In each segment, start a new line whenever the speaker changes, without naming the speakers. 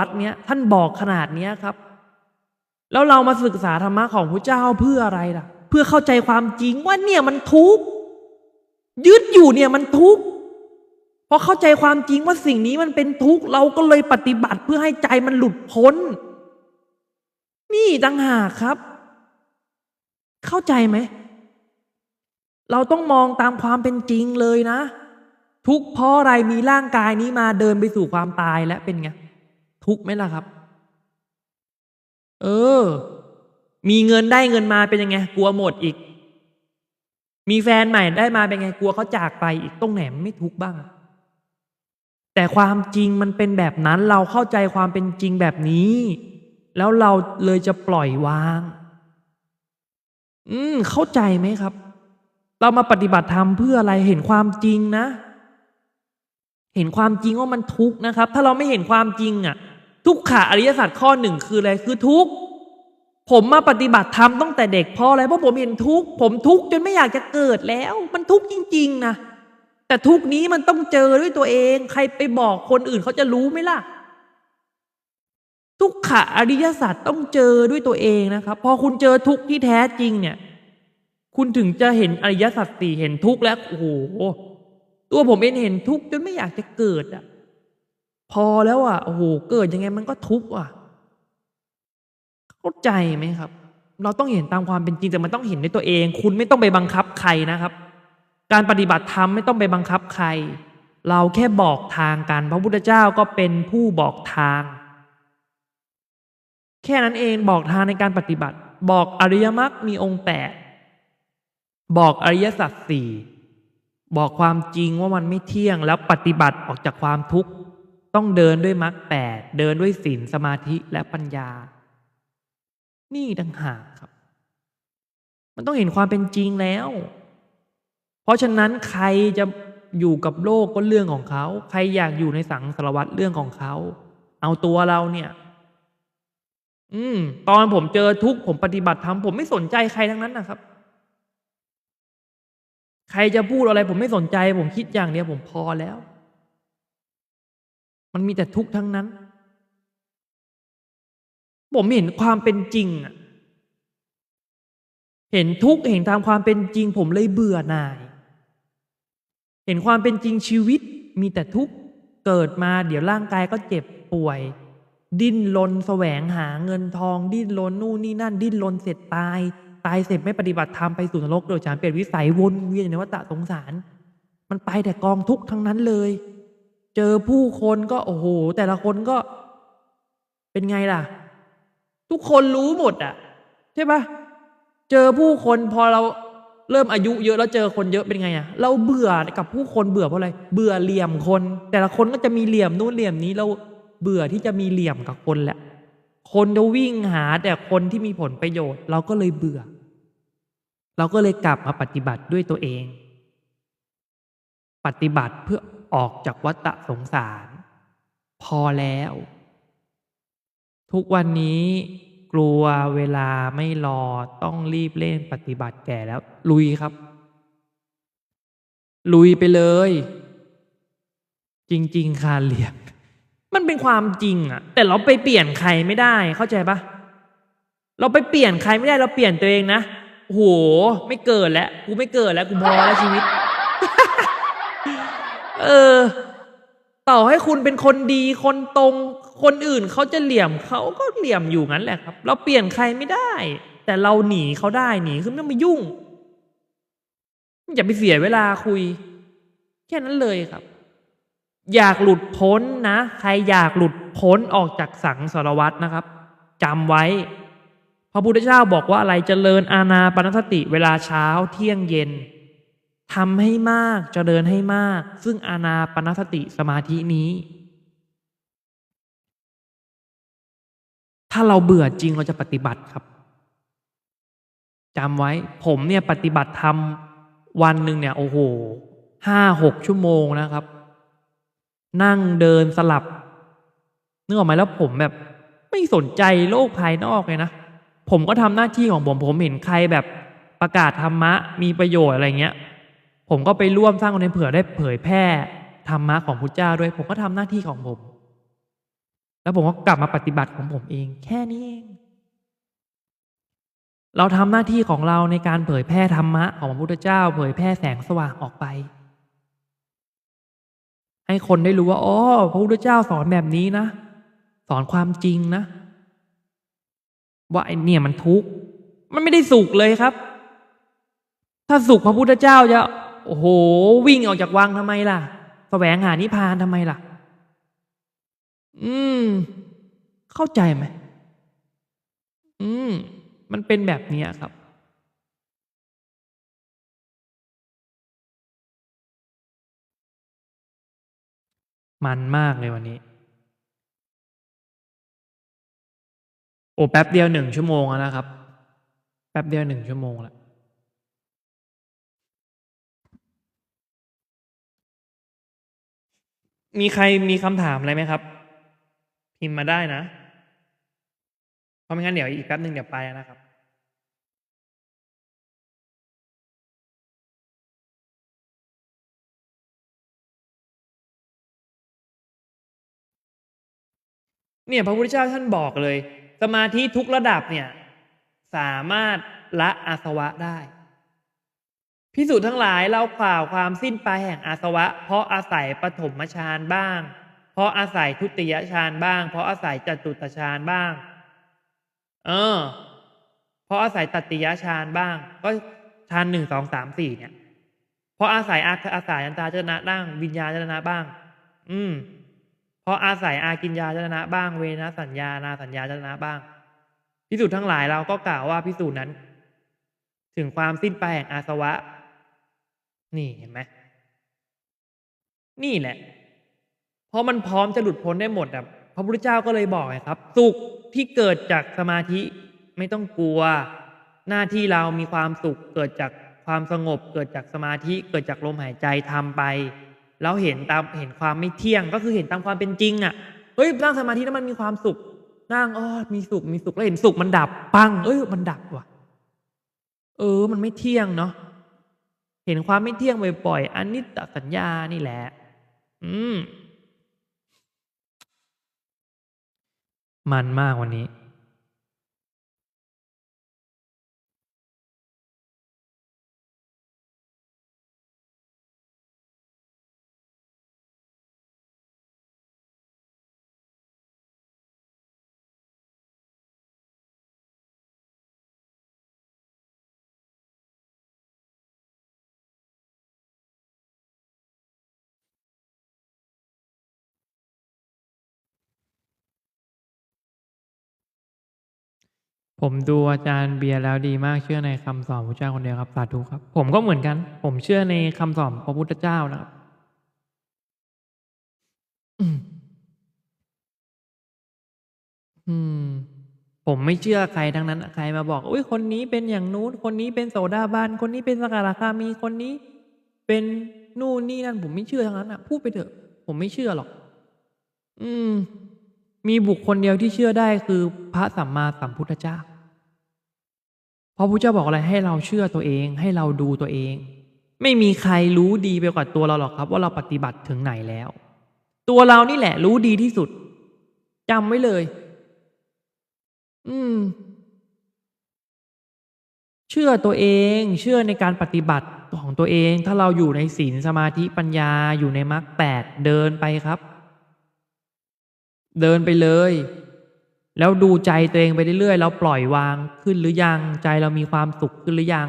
วัดเนี้ยท่านบอกขนาดเนี้ยครับ แล้วเรามาศึกษาธรรมะของพระเจ้าเพื่ออะไรล่ะ เพื่อเข้าใจความจริงว่าเนี่ยมันทุกข์ยึดอยู่เนี่ยมันทุกข์พอเข้าใจความจริงว่าสิ่งนี้มันเป็นทุกข์เราก็เลยปฏิบัติเพื่อให้ใจมันหลุดพ้น นี่ต่างหากครับ เข้าใจไหม เราต้องมองตามความเป็นจริงเลยนะ ทุกข์เพราะอะไรมีร่างกายนี้มาเดินไปสู่ความตายและเป็นไง ทุกข์ไหมล่ะครับ เออ มีเงินได้เงินมาเป็นยังไง กลัวหมดอีก มีแฟนใหม่ได้มาเป็นไงกลัวเขาจากไปอีกตรงไหนมไม่ทุกข์บ้าง แต่ความจริงมันเป็นแบบนั้นเราเข้าใจความเป็นจริงแบบนี้ แล้วเราเลยจะปล่อยวาง อืม เข้าใจไหมครับ เรามาปฏิบัติธรรมเพื่ออะไรเห็นความจริงนะเห็นความจริงว่ามันทุกข์นะครับ ถ้าเราไม่เห็นความจริงอะ ทุกขาอริยสัจข้อหนึ่งคืออะไรคือทุกข์ผมมาปฏิบัติธรรมตั้งแต่เด็กเพราะอะไรเพราะผมเห็นทุกข์ผมทุกข์จนไม่อยากจะเกิดแล้ว มันทุกข์จริง ๆ นะแต่ทุกข์นี้มันต้องเจอด้วยตัวเอง ใครไปบอกคนอื่นเขาจะรู้ไหมล่ะ ทุกขะอริยสัจต้องเจอด้วยตัวเองนะครับ พอคุณเจอทุกข์ที่แท้จริงเนี่ย คุณถึงจะเห็นอริยสัจสี่เห็นทุกข์แล้วโอ้โหตัวผมเองเห็นทุกข์จนไม่อยากจะเกิดอะ พอแล้วอะโอ้โหเกิดยังไงมันก็ทุกข์อะ เข้าใจไหมครับ เราต้องเห็นตามความเป็นจริงแต่มันต้องเห็นด้วยตัวเอง คุณไม่ต้องไปบังคับใครนะครับ การปฏิบัติธรรมไม่ต้องไปบังคับใคร เราแค่บอกทางกัน พระพุทธเจ้าก็เป็นผู้บอกทาง แค่นั้นเองบอกทางในการปฏิบัติ บอกอริยมรรคมีองค์แปดบอกอริยสัจสี่บอกความจริงว่ามันไม่เที่ยงแล้วปฏิบัติออกจากความทุกข์ ต้องเดินด้วยมรรคแปดเดินด้วยศีลสมาธิและปัญญา นี่ต่างหากครับ มันต้องเห็นความเป็นจริงแล้ว เพราะฉะนั้นใครจะอยู่กับโลกก็เรื่องของเขา ใครอยากอยู่ในสังสารวัตรเรื่องของเขา เอาตัวเราเนี่ย อืม ตอนผมเจอทุกข์ผมปฏิบัติธรรมผมไม่สนใจใครทั้งนั้นนะครับ ใครจะพูดอะไรผมไม่สนใจ ผมคิดอย่างเดียวผมพอแล้ว มันมีแต่ทุกข์ทั้งนั้น ผมเห็นความเป็นจริงอะเห็นทุกข์เห็นตามความเป็นจริง ผมเลยเบื่อหน่าย เห็นความเป็นจริงชีวิตมีแต่ทุกข์เกิดมาเดี๋ยวร่างกายก็เจ็บป่วย ดิ้นรนแสวงหาเงินทอง ดิ้นรนนู่นนี่นั่น ดิ้นรนเสร็จตาย ตายเสร็จไม่ปฏิบัติธรรมไปสู่นรกโดยฉันเปลี่ยนวิสัยวนเวียนอยู่ในวัฏสงสาร มันไปแต่กองทุกข์ทั้งนั้นเลย เจอผู้คนก็โอ้โห แต่ละคนก็ เป็นไงล่ะ ทุกคนรู้หมดอะใช่ปะเจอผู้คนพอเราเริ่มอายุเยอะแล้วเจอคนเยอะเป็นไงอะเราเบื่อกับผู้คนเบื่อเพราะอะไร เบื่อเหลี่ยมคน แต่ละคนก็จะมีเหลี่ยมนู่นเหลี่ยมนี้เราเบื่อที่จะมีเหลี่ยมกับคนแหละ คนจะวิ่งหาแต่คนที่มีผลประโยชน์ เราก็เลยเบื่อ เราก็เลยกลับมาปฏิบัติด้วยตัวเอง ปฏิบัติเพื่อ ออกจากวัฏสงสาร พอแล้ว ทุกวันนี้กลัวเวลาไม่รอต้องรีบเล่นปฏิบัติแก่แล้ว ลุยครับ ลุยไปเลย จริง ๆค่ะเหลียมมันเป็นความจริงอะแต่เราไปเปลี่ยนใครไม่ได้ เข้าใจปะเราไปเปลี่ยนใครไม่ได้เราเปลี่ยนตัวเองนะโห ไม่เกิดแล้ว กูไม่เกิดแล้ว กูพอแล้วชีวิต เออ ต่อให้คุณเป็นคนดีคนตรง คนอื่นเขาจะเหลี่ยมเขาก็เหลี่ยมอยู่งั้นแหละครับ เราเปลี่ยนใครไม่ได้ แต่เราหนีเขาได้หนีคือไม่ต้องมายุ่งอย่าไปเสียเวลาคุย แค่นั้นเลยครับ อยากหลุดพ้นนะ ใครอยากหลุดพ้นออกจากสังสารวัตรนะครับจำไว้ พระพุทธเจ้าบอกว่าอะไรเจริญอาณาปณสติเวลาเช้าเที่ยงเย็น ทำให้มากจเจริญให้มาก ซึ่งอาณาปณสติสมาธินี้ ถ้าเราเบื่อจริงเราจะปฏิบัติครับจำไว้ ผมเนี่ยปฏิบัติธรรมวันหนึ่งเนี่ย โอ้โหห้าหกชั่วโมงนะครับ นั่งเดินสลับนึกออกไหมแล้วผมแบบ ไม่สนใจโลกภายนอกเลยนะ ผมก็ทำหน้าที่ของผมผมเห็นใครแบบประกาศธรรมะ มีประโยชน์อะไรเงี้ย ผมก็ไปร่วมสร้างคอนเทนต์เผื่อได้เผยแพร่ธรรมะของพุทธเจ้าด้วย ผมก็ทำหน้าที่ของผม แล้วผมก็กลับมาปฏิบัติของผมเอง แค่นี้เอง เราทำหน้าที่ของเราในการเผยแพร่ธรรมะของพระพุทธเจ้า เผยแพร่แสงสว่างออกไป ให้คนได้รู้ว่าอ๋อพระพุทธเจ้าสอนแบบนี้นะ สอนความจริงนะ ว่าไอเนี่ยมันทุกข์มันไม่ได้สุขเลยครับ ถ้าสุขพระพุทธเจ้าจะ โอ้โห วิ่งออกจากวังทำไมล่ะแสวงหานิพพานทำไมล่ะ อืม เข้าใจไหมอืม มันเป็นแบบนี้ครับมันมากเลยวันนี้ โอ้แป๊บเดียวหนึ่งชั่วโมงแล้วนะครับ แป๊บเดียวหนึ่งชั่วโมงแล้ว มีใครมีคำถามอะไรไหมครับ พิมพ์มาได้นะ เพราะไม่งั้นเดี๋ยวอีกแป๊บหนึ่งเดี๋ยวไปนะครับเนี่ยพระพุทธเจ้าท่านบอกเลย สมาธิทุกระดับเนี่ย สามารถละอาสวะได้ พิสูจน์ทั้งหลายเรากล่าวความสิ้นไปแห่งอาสวะ เพราะอาศัยปฐมฌานบ้าง เพราะอาศัยทุติยฌานบ้าง เพราะอาศัยจตุตฌานบ้าง เออ เพราะอาศัยตติยฌานบ้าง ก็ฌานหนึ่งสองสามสี่เนี่ย เพราะอาศัยอาอาศัยอันตาเจนะบ้าง วิญญาเจนะบ้าง อืม เพราะอาศัยอากินยาเจนะบ้าง เวนะสัญญานาสัญญาเจนะบ้าง พิสูจน์ทั้งหลายเราก็กล่าวว่าพิสูจน์นั้น ถึงความสิ้นไปแห่งอาสวะ นี่เห็นไหมนี่แหละ เพราะมันพร้อมจะหลุดพ้นได้หมดอะพระพุทธเจ้าก็เลยบอกไงครับ สุขที่เกิดจากสมาธิไม่ต้องกลัว หน้าที่เรามีความสุขเกิดจากความสงบ เกิดจากสมาธิเกิดจากลมหายใจทำไป แล้วเห็นตามเห็นความไม่เที่ยงก็คือเห็นตามความเป็นจริงอะเฮ้ยนั่งสมาธิแล้วมันมีความสุขนั่งอ๋อมีสุขมีสุขแล้วเห็นสุขมันดับปัง เอ้ยมันดับว่ะ เออ มันไม่เที่ยงเนาะ เห็นความไม่เที่ยงบ่อยๆอันนี้ตสัญญานี่แหละ อืม มันมากวันนี้ ผมดูอาจารย์เบียร์แล้วดีมากเชื่อในคำสอนพระเจ้าคนเดียวครับสาธุครับ ผมก็เหมือนกัน ผมเชื่อในคำสอนพระพุทธเจ้านะครับอืม ผมไม่เชื่อใครทั้งนั้นใครมาบอกอุ้ยคนนี้เป็นอย่างนู้น คนนี้เป็นโสดาบันคนนี้เป็นสกทาคามีคนนี้ เป็นนู่นนี่นั่น ผมไม่เชื่อทั้งนั้นอะพูดไปเถอะ ผมไม่เชื่อหรอก อืม มีบุคคลเดียวที่เชื่อได้คือพระสัมมาสัมพุทธเจ้า ราะพระเจ้าบอกอะไรให้เราเชื่อตัวเอง ให้เราดูตัวเอง ไม่มีใครรู้ดีไปกว่าตัวเราหรอกครับ ว่าเราปฏิบัติถึงไหนแล้ว ตัวเรานี่แหละ รู้ดีที่สุดจำไว้เลย อืม เชื่อตัวเอง เชื่อในการปฏิบัติของตัวเอง ถ้าเราอยู่ในศีลสมาธิปัญญาอยู่ในมรรคแปดเดินไปครับ เดินไปเลย แล้วดูใจตัวเองไปเรื่อยๆแล้วปล่อยวางขึ้นหรือยัง ใจเรามีความสุขขึ้นหรือยัง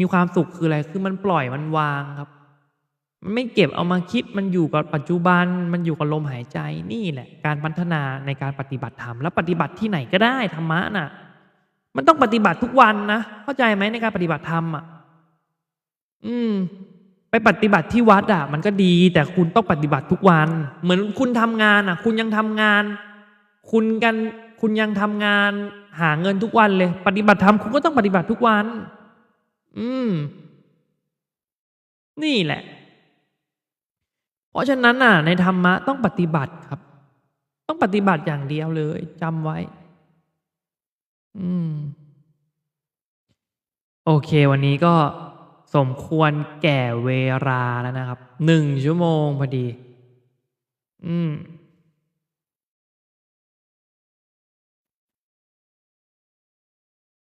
มีความสุขคืออะไร คือมันปล่อยมันวางครับ มันไม่เก็บเอามาคิด มันอยู่กับปัจจุบัน มันอยู่กับลมหายใจ นี่แหละ การพัฒนาในการปฏิบัติธรรม แล้วปฏิบัติที่ไหนก็ได้ธรรมะน่ะ มันต้องปฏิบัติทุกวันนะ เข้าใจไหมในการปฏิบัติธรรมอะ อืม ไปปฏิบัติที่วัดอะ มันก็ดี แต่คุณต้องปฏิบัติทุกวัน เหมือนคุณทำงานอะ คุณยังทำงาน คุณกันคุณยังทำงานหาเงินทุกวันเลย ปฏิบัติธรรมคุณก็ต้องปฏิบัติทุกวัน อืม นี่แหละ เพราะฉะนั้นน่ะ ในธรรมะต้องปฏิบัติครับ ต้องปฏิบัติอย่างเดียวเลยจำไว้ อืม โอเค วันนี้ก็สมควรแก่เวลาแล้วนะครับหนึ่งชั่วโมงพอดี อืม